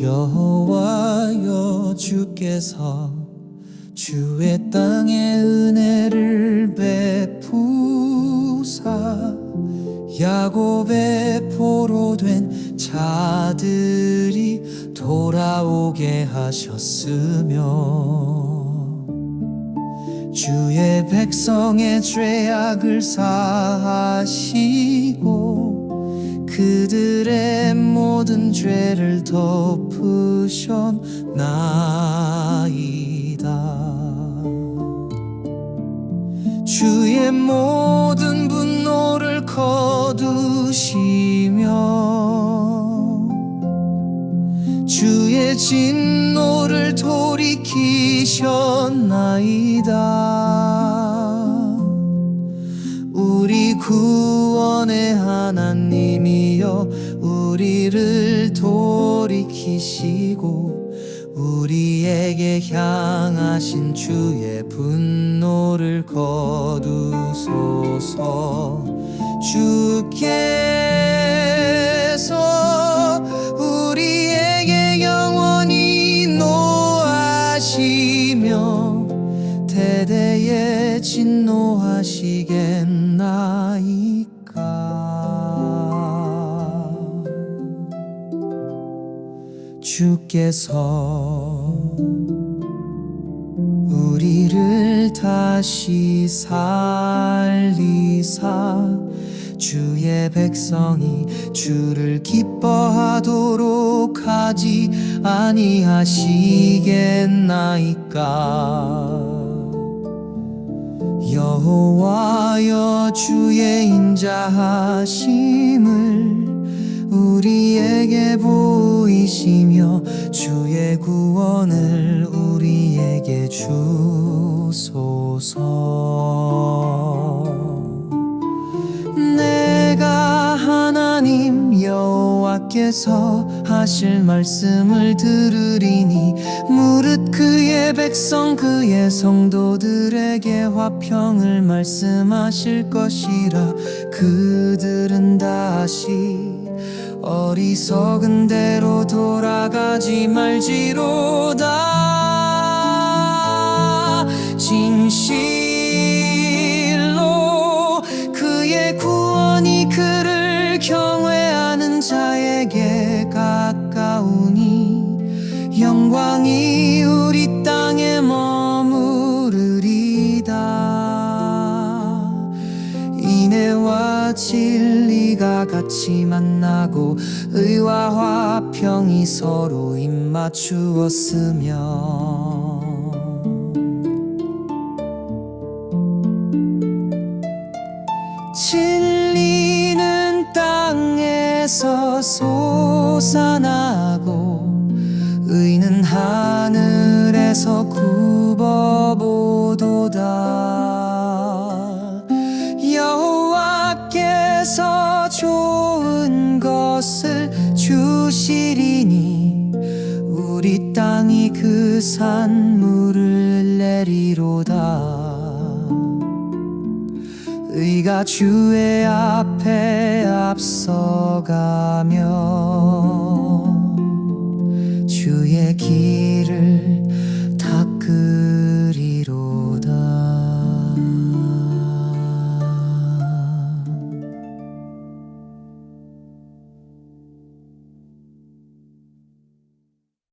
여호와여 주께서 주의 땅에 은혜를 베푸사 야곱의 포로 된 자들이 돌아오게 하셨으며 주의 백성의 죄악을 사하시고 그들의 모든 죄를 덮으셨나이다. 주의 모든 분노를 거두시며 주의 진노를 돌이키셨나이다. 우리 구원의 하나님 이여 우리를 돌이키시고 우리에게 향하신 주의 분노를 거두소서. 주께서 우리에게 영원히 노하시며 대대에 진노하시겠나이까 주께서 우리를 다시 살리사 주의 백성이 주를 기뻐하도록 하지 아니하시겠나이까? 여호와여 주의 인자하심을 우리에게 보이시며 주의 구원을 우리에게 주소서. 내가 하나님 여호와께서 하실 말씀을 들으리니 무릇 그의 백성 그의 성도들에게 화평을 말씀하실 것이라 그들은 다시 어리석은 대로 돌아가지 말지로다. 진실로 그의 구원이 그를 경외하는 자에게 가까우니 영광이 우리 땅에 머무르리다. 인애와 진리가 같이 만나고 의와 화평이 서로 입맞추었으며 진리는 땅에서 솟아나고 의는 하늘에서 굽 우리 땅이 그 산물을 내리로다. 의가 주의 앞에 앞서가며